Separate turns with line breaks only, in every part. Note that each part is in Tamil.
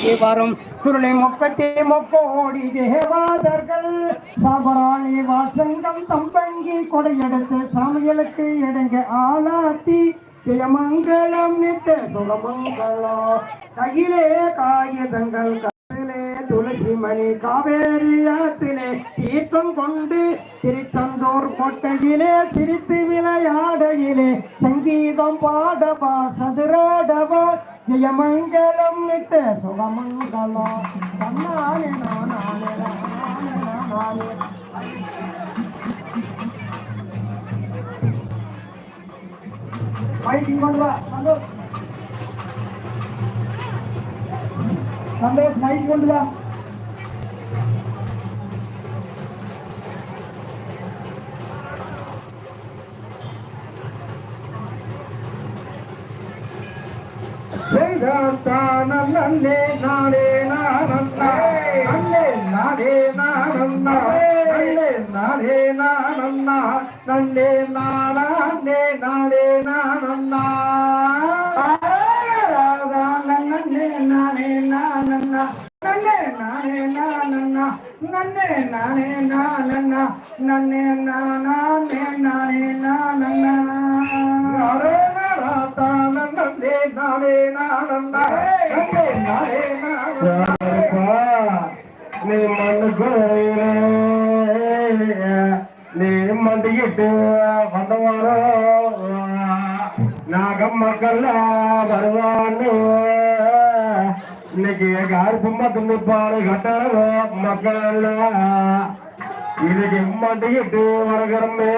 சுற்றி வரும் சுருளை மொக்கட்டி மொக்கோடி தேவாதர்கள். சாபராணி வாசங்கம் தம்பங்கி கொடையெடுத்து சமையலுக்கு இடங்க ஆலாத்தி ஜெயமங்கலம் நித்த சுகமங்கலம் கையிலே காகிதங்கள் கையிலே துளசி மணி காவேரி ஆத்திலே தீர்த்தம் கொண்டு திருச்செந்தூர் கோட்டையிலே சிரித்து விளையாடையிலே சங்கீதம் பாடவா சதுராடவா. ஜெயமங்கலம் நித்த சுகமங்கலம் தன்னாலே நானே நானே மைக்கிங் கொண்டு சந்தோஷ் சந்தோஷ் மைக் கொண்டு வா
நன்னே நானே நானந்தா நன்னே நானே நானந்தா நன்னே நானே நானந்தா நன்னே நானே நானே நானந்தா
நன்னே நானே நானண்ணா நன்னே நானே நானண்ணா நன்னே நானே நானண்ணா நன்னே. நானே நானே
நானே நானாத்தா நன்னே நானே நானந்தா நன்னே. நானே நானந்தா
நீ மண்ணுக்கு நீ மண்டிக்கிட்டு வந்தவாரோ நாகம் மக்கள் வருவான்னு இன்னைக்கு கருப்புமா துணிப்பாடு கட்டணவோ மக்கள்? எல்லாம் இன்னைக்கு மண்டிக்கிட்டு வணக்கிறமே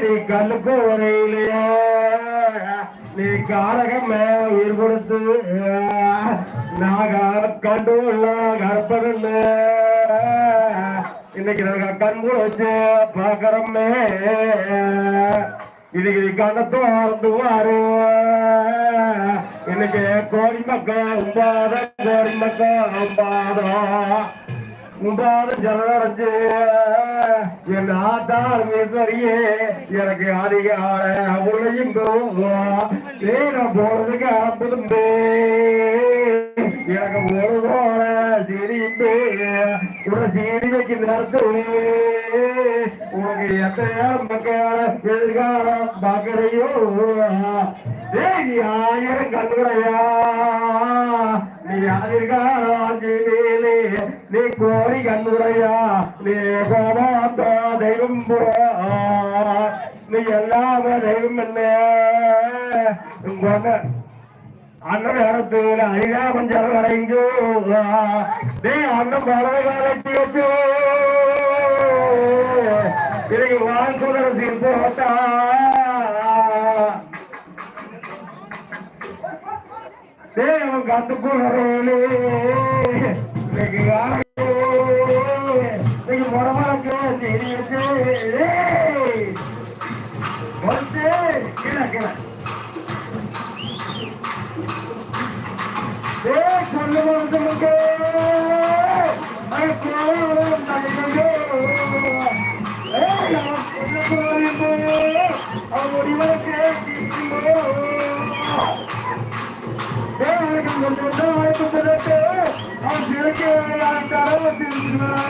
நீ கண்ணுக்கு வரையிலையே நீ காலகமே உயிர் கொடுத்து நாக கண்டு கற்பதில்ல இன்னைக்கு நாங்க கண் கூட வச்சு பாக்குறோமே இன்னைக்கு இதுக்கான கண்ணத்தோ அறுந்துவாரு இன்னைக்கு கோடி மக்கள் கோடி மக்கள் உண்டாதம் உண்டாத ஜனரஞ்சு என் ஆத்தார் மீசரியே எனக்கு அதிகார உலகம் நேர போறதுக்கு அனுப்புதும்பே எனக்கு ஒரு போல சிரிப்பே ஒரு சீரி வைக்க நடத்துவே உனக்கு எத்தனை மக்கள் எதிர்காலம் பார்க்கறையோ? நீ ஆயிரம் கண்ணுடையா? நீ ஆயிரம் நீ கோரி கண்ணுடையா நீ கோபாத்த தெய்வம் நீ எல்லாமே தெய்வம் என்ன உங்க அண்ணன் நேரத்தில் ஐயா கொஞ்சம் வரைஞ்சோ நீ அண்ணன் பறவை காலத்தி வச்சோ இதை வாழ்க்குணர் சேவம் காத்து குளரேலே இன்னைக்கு காலையிலே இன்னைக்கு முடமாக்கு Amen.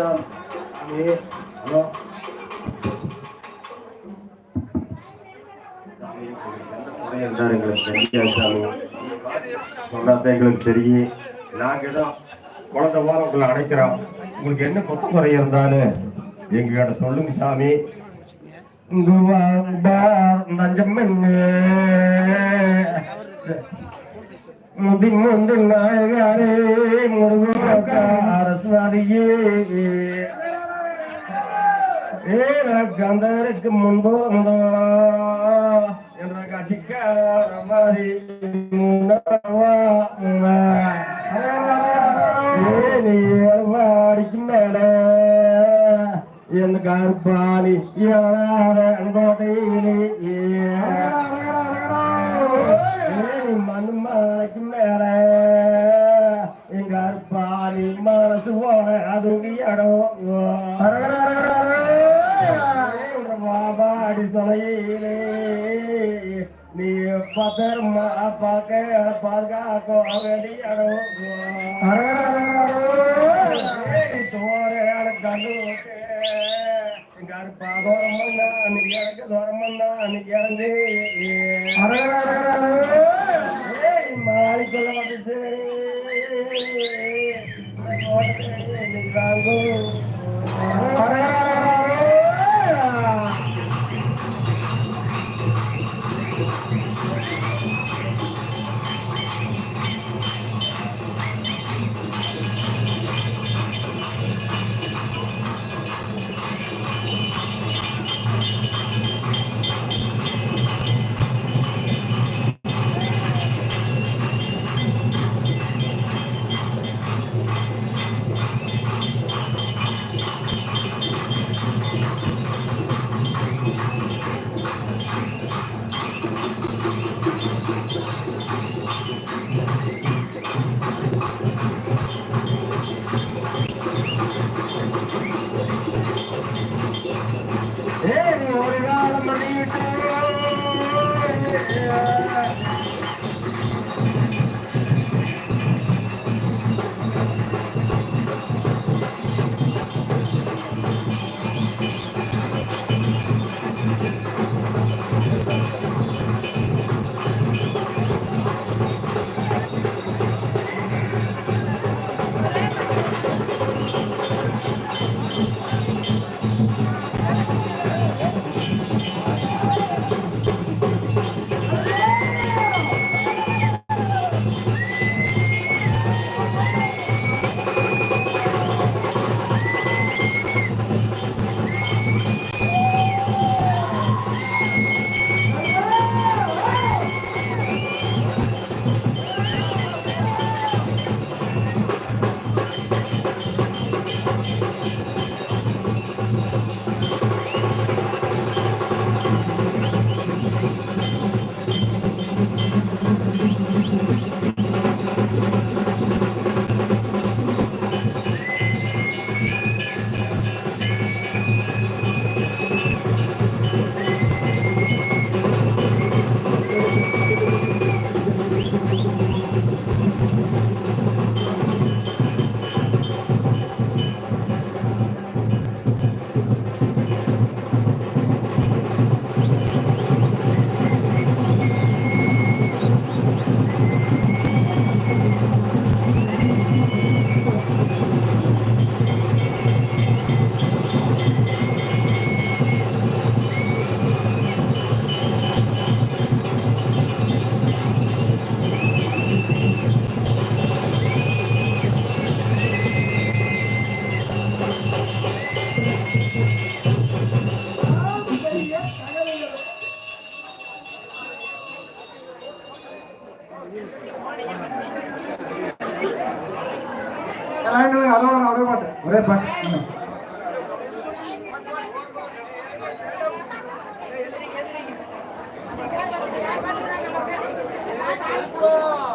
ஹலோ இருந்தார் எங்களுக்கு தெரியாது சாமி சொன்னாதான் எங்களுக்கு தெரியும். நாங்க ஏதோ குழந்தை வாரம் உங்களை அழைக்கிறோம். உங்களுக்கு என்ன கொத்து குறை இருந்தாலும் எங்ககிட்ட சொல்லுங்க சாமி. நஞ்சம் முடி முந்து நாயகாரே கந்தருக்கு முன்பு என்ற கட்சிக்கார மாதிரி முன்னவா. மேல. எந்த கருப்பாணி மண் மலைக்கு மேல. எங்க அருப்பாணி மனசு போன அது இடம். తనయిలే నీ పదర్ మా పాకే పార్గా కో అగడి అడవు దోరే అడగలు గర్భ దోరమన్నా నీ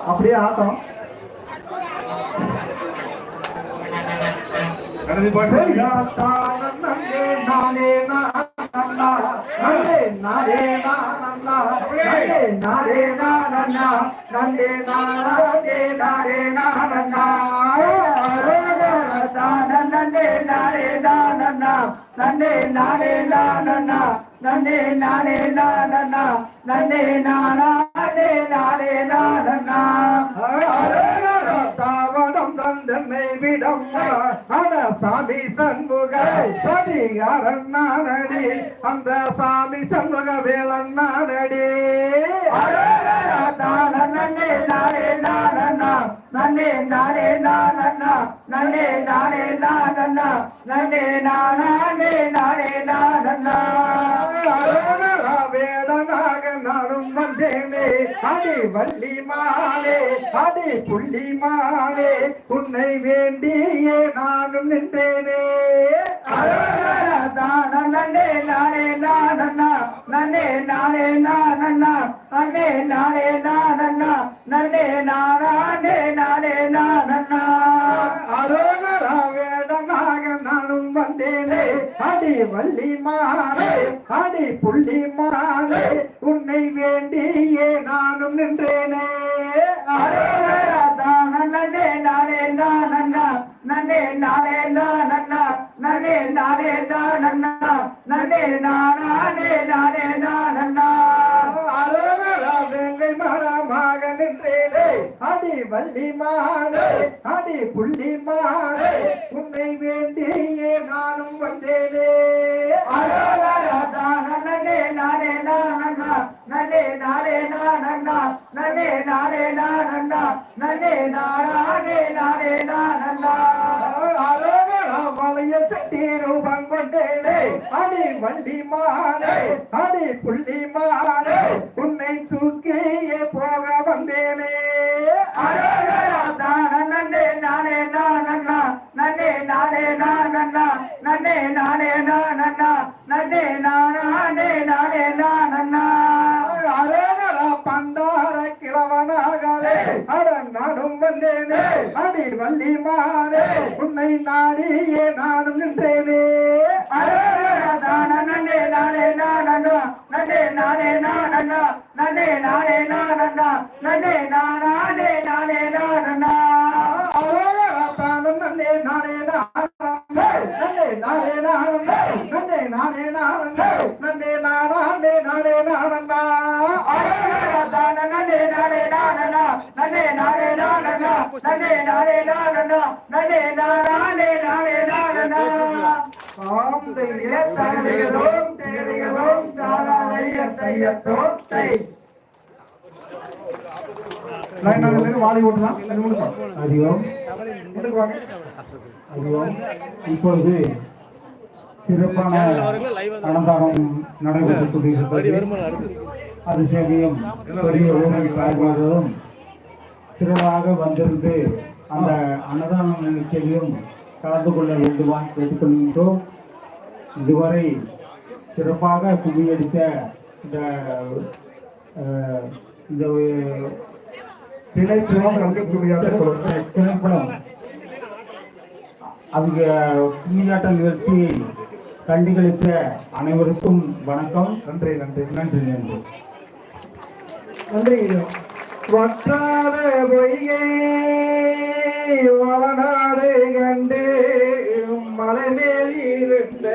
அப்படியே ஆட்டம்
கடைசி பாட்டு
நன்னே நானே நானண்ணா நன்னே நானே நானண்ணா நன்னே நானே நானண்ணா நன்னே நானே நானே நானண்ணா நன்னே நானே நானண்ணா நன்னே நானே நானண்ணா நன்னே நானே நானண்ணா நன்னே நானே நானே நானண்ணா தாவடம் தந்தன்னை விடம் அட சாமி சண்முக சதிகாரன் நானடி அந்த சாமி சண்முக வேலன் நானடி நன்னே நானே நானண்ணா நன்னே நானே நானண்ணா நன்னே நானே நானண்ணா நன்னே நானே நானே நானண்ணா. வேடனாக நானும் வந்தேனே. அடி வள்ளி மாலே அடி புள்ளி மாலே உன்னை வேண்டியே நானும் நின்றேனே. நன்னே நானே நானண்ணா நன்னே நானே நானண்ணா நன்னே நானே நானண்ணா நன்னே நானே நானே நானண்ணா அரோகரா வேடனாக நானும் வந்தேனே. அடி வள்ளி மாலே அடி புள்ளி மாலே உன்னை வேண்டியே நானும் நின்றேனே. அரோகரா நானே நானண்ணா நன்னே நானே நானண்ணா நன்னே நானே நானண்ணா நன்னே நானே நானே நானண்ணா அரோகரா வேங்கை மரமாக நின்றேனே அடி வள்ளி மாலே அடி புள்ளி மாலே உன்னை வேண்டியே நானும் வந்தேனே. நன்னே நானே நானண்ணா. நன்னே நானே நானண்ணா. நன்னே நானே நானண்ணா. நன்னே நானே நானே நானண்ணா. வளைய சட்டி ரூபம் கொண்டேனே. அடி வள்ளி மாலே அடி புள்ளி மாலே உன்னை தூக்கியே போக வந்தேனே. நன்னே நானே நானண்ணா நன்னே நானே நானண்ணா நன்னே நானே நானண்ணா நன்னே நானே நானே நானண்ணா. அரே பண்டார கிழவனாகவே அட நானும் வந்தேனே அடி வள்ளி மாறே உன்னை நாடியே நானும் நின்றேனே நன்னே நானே நானண்ணா நன்னே நானே நானண்ணா நன்னே நானே நானண்ணா நன்னே நானே நானே நானண்ணா நன்னே நானே நானே நன்னே நானே நானண்ணா நன்னே நானே நானே வாழை ஓட்டுதான்
அதிகம் இப்பொழுது சிறப்பான நடைபெற்றுக் கொண்டிருக்கிறது. அது சேவையும் பெரிய ஊரில் காய்வதும் திரளாக வந்திருந்து அந்த அன்னதான நிகழ்ச்சியிலும் கலந்து கொள்ள வேண்டுமா கேட்டுக்கொள்கின்றோம். இதுவரை சிறப்பாக குவியடித்த இந்த இந்த திரைப்படம் அவங்க கும்மியாட்ட நிகழ்ச்சியை கண்டுகளித்த அனைவருக்கும் வணக்கம்.
நன்றி நன்றி.
நன்றி நன்றி.
நன்றி வற்றாத பொய்யே வளநாடு கண்டு மலை மேல் இருந்த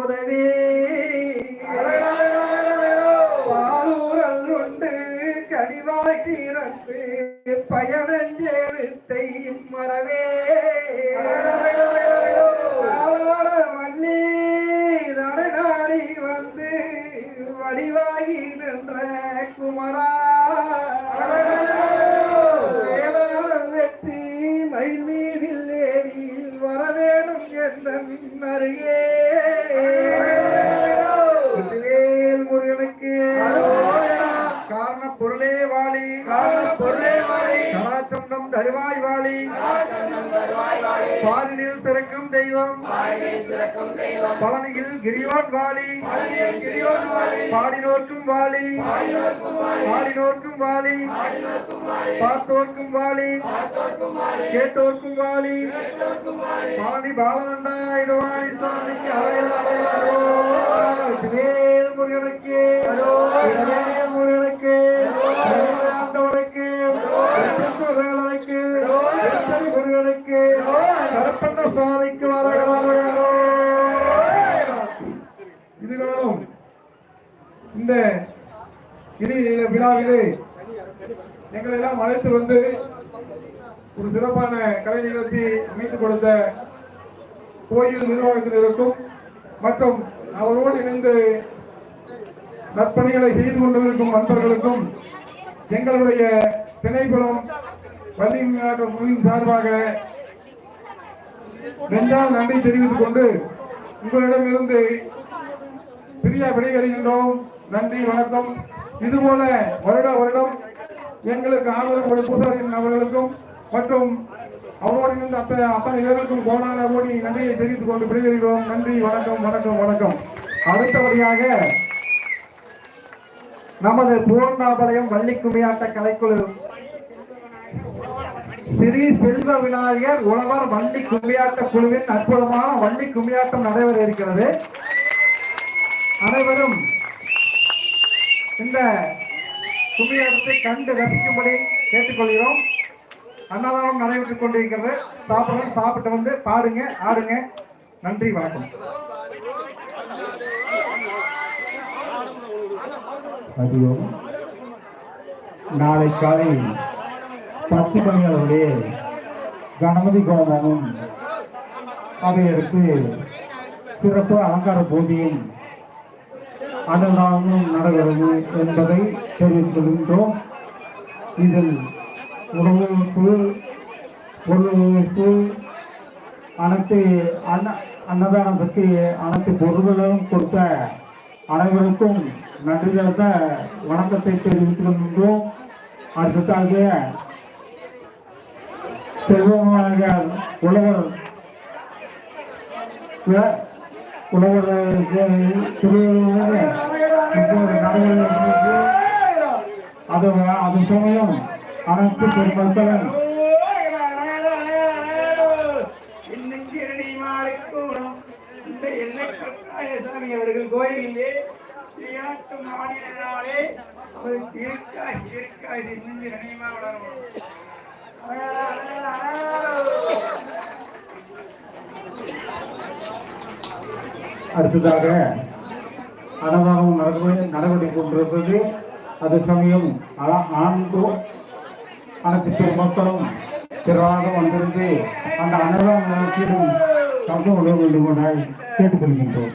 முதவே பாலூரல் உண்டு கடிவாய் தீரத்து பயணஞ்செழுத்தை மறவே. வள்ளி நடநாடி வந்து வடிவாகி நின்ற குமரா. வெற்றி மயில் மீதில் ஏறி வரவேணும் என்ற அருகே. பாலினில் பிறக்கும் தெய்வம். பழனியில் கிரியோன் வாழி பாடினோர்க்கும் வாழி பாடினோர்க்கும் வாழி பார்த்தோர்க்கும் வாழி கேட்டோர்க்கும் வாழி சுவாமி பாலனண்டா இதுவாணி சுவாமிக்கு முருகனுக்கு இளவேல் முருகனுக்கு
அமைத்துக் கொடுத்த கோயில் நிர்வாகத்தினருக்கும் மற்றும் அவரோடு இணைந்து நற்பணிகளை செய்து கொண்டிருக்கும் நண்பர்களுக்கும் எங்களுடைய திணைப்புலம் பள்ளி மேலாட்ட குழுவின் சார்பாக நெஞ்சால் நன்றி தெரிவித்துக் கொண்டு உங்களிடமிருந்து பிரியா விடைபெறுகின்றோம். நன்றி வணக்கம். இதுபோல வருட வருடம் எங்களுக்கு ஆதரவு கொடுக்கும் அவர்களுக்கும். மற்றும் அவரோடு இருந்த அத்த அத்தனை பேருக்கும் கோணான ஓடி நன்றியை தெரிவித்துக் கொண்டு விடைபெறுகிறோம். நன்றி வணக்கம் வணக்கம் வணக்கம்.
அடுத்தபடியாக நமது பூர்ணாபாளையம் வள்ளி கும்மியாட்ட கலைக்குழு. ஸ்ரீ செல்வ விநாயகர் உழவர் வள்ளி கும்மியாட்ட குழுவின் அற்புதமான வள்ளி கும்மியாட்டம் நடைபெற இருக்கிறது அனைவரும் இந்த கும்மியாட்டத்தை கண்டு ரசிக்கும்படி கேட்டுக்கொள்கிறோம். அன்னதானம் நடைபெற்றுக் கொண்டிருக்கிறது. சாப்பிடணும் சாப்பிட்டு வந்து பாடுங்க ஆடுங்க. நன்றி வணக்கம்.
அதிகம் நாளை காலை பத்து மணி அளவிலே கணபதி கோமமும் அதையடுத்து சிறப்பு அலங்கார பூஜையும் அன்னதானமும் நடைபெறும் என்பதை தெரிவித்துள்ளோம் இதில் உணவுக்கு பொருளுக்கு அனைத்து அன்ன அன்னதானம் பற்றி அனைத்து பொருள்களும் கொடுத்த அனைவருக்கும் நன்றி கலந்த வணக்கத்தை தெரிவித்துக் கொள்கின்றோம். அடுத்ததாக செல்வமாக உழவர் உழவர் அது அது சமயம் அனைத்து பெருமக்களும்.
அவர்கள் கோயிலிலே விளையாட்டு மாநிலனாலே அவர் தீர்க்காய் தீர்க்காய் இன்னும் வளரும்
அடுத்ததாக அன்னதானம் நடந்து நடவடிக்கை கொண்டிருப்பது அது சமயம் ஆண்டு ஆண்டு அனைத்து பெருமக்களும் திரளாக வந்திருந்து அந்த அன்னதான நிகழ்ச்சியிலும் கலந்து கொள்ள வேண்டும் என கேட்டுக்கொள்கின்றோம்